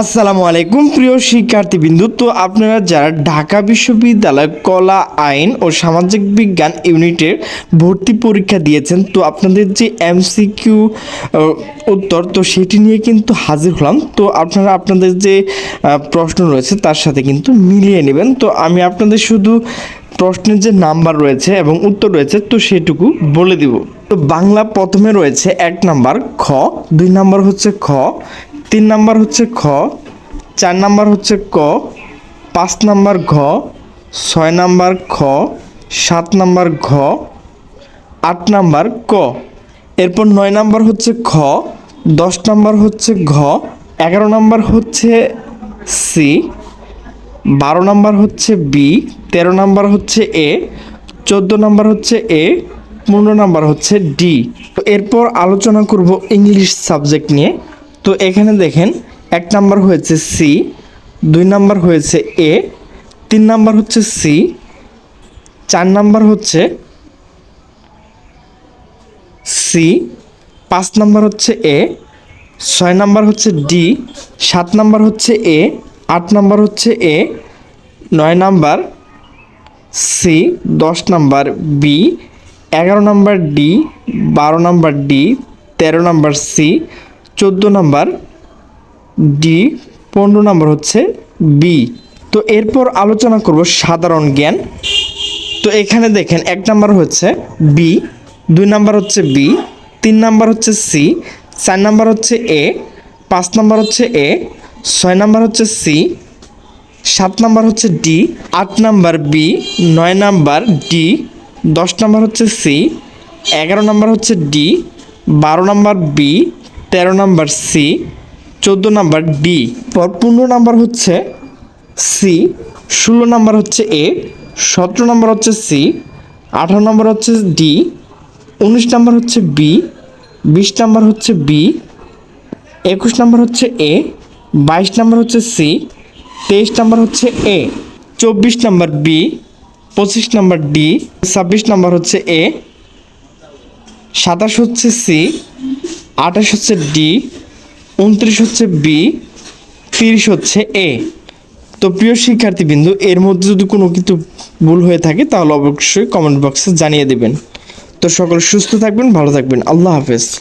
আসসালামু আলাইকুম, প্রিয় শিক্ষার্থীবৃন্দু। তো আপনারা যারা ঢাকা বিশ্ববিদ্যালয় কলা, আইন ও সামাজিক বিজ্ঞান ইউনিটের ভর্তি পরীক্ষা দিয়েছেন, তো আপনাদের যে এমসিকিউ উত্তর, তো সেটি নিয়ে কিন্তু হাজির হলাম। তো আপনারা আপনাদের যে প্রশ্ন রয়েছে, তার সাথে কিন্তু মিলিয়ে নেবেন। তো আমি আপনাদের শুধু প্রশ্নের যে নাম্বার রয়েছে এবং উত্তর রয়েছে, তো সেটুকু বলে দিব। তো বাংলা প্রথমে রয়েছে এক নাম্বার, খ। দুই নাম্বার হচ্ছে খ তিন নাম্বার হচ্ছে খ, চার নাম্বার হচ্ছে ক, পাঁচ নাম্বার ঘ, ছয় নাম্বার খ, সাত নাম্বার ঘ, আট নাম্বার ক। এরপর নয় নাম্বার হচ্ছে খ, দশ নাম্বার হচ্ছে ঘ, এগারো নাম্বার হচ্ছে সি, বারো নাম্বার হচ্ছে বি, তেরো নাম্বার হচ্ছে এ, চোদ্দ নাম্বার হচ্ছে এ, পনেরো নাম্বার হচ্ছে ডি। এরপর আলোচনা করব ইংলিশ সাবজেক্ট নিয়ে। তো এখানে দেখেন, এক নাম্বার হয়েছে সি দুই নাম্বার হয়েছে এ তিন নাম্বার হচ্ছে সি চার নাম্বার হচ্ছে সি পাঁচ নাম্বার হচ্ছে এ ছয় নাম্বার হচ্ছে ডি সাত নাম্বার হচ্ছে এ আট নাম্বার হচ্ছে এ নয় নাম্বার সি দশ নাম্বার বি এগারো নাম্বার ডি বারো নাম্বার ডি তেরো নাম্বার সি চোদ্দ নাম্বার ডি পনেরো নাম্বার হচ্ছে বি তো এরপর আলোচনা করব সাধারণ জ্ঞান তো এখানে দেখেন এক নাম্বার হচ্ছে বি দুই নাম্বার হচ্ছে বি তিন নাম্বার হচ্ছে সি চার নাম্বার হচ্ছে এ পাঁচ নাম্বার হচ্ছে এ ছয় নাম্বার হচ্ছে সি সাত নাম্বার হচ্ছে ডি আট নাম্বার বি নয় নাম্বার ডি দশ নাম্বার হচ্ছে সি এগারো নাম্বার হচ্ছে ডি বারো নাম্বার বি তেরো নাম্বার সি চোদ্দ নাম্বার ডি পর পনেরো নাম্বার হচ্ছে সি ষোলো নাম্বার হচ্ছে এ সতেরো নাম্বার হচ্ছে সি আঠারো নাম্বার হচ্ছে ডি উনিশ নাম্বার হচ্ছে বি বিশ নাম্বার হচ্ছে বি একুশ নাম্বার হচ্ছে এ বাইশ নাম্বার হচ্ছে সি তেইশ নাম্বার হচ্ছে এ চব্বিশ নাম্বার বি পঁচিশ নাম্বার ডি ছাব্বিশ নাম্বার হচ্ছে এ সাতাশ হচ্ছে সি আঠাশ হচ্ছে ডি, উনত্রিশ হচ্ছে বি, তিরিশ হচ্ছে এ। তো প্রিয় শিক্ষার্থীবৃন্দু, এর মধ্যে যদি কোনো কিছু ভুল হয়ে থাকে, তাহলে অবশ্যই কমেন্ট বক্সে জানিয়ে দেবেন। তো সকলে সুস্থ থাকবেন, ভালো থাকবেন। আল্লাহ হাফেজ।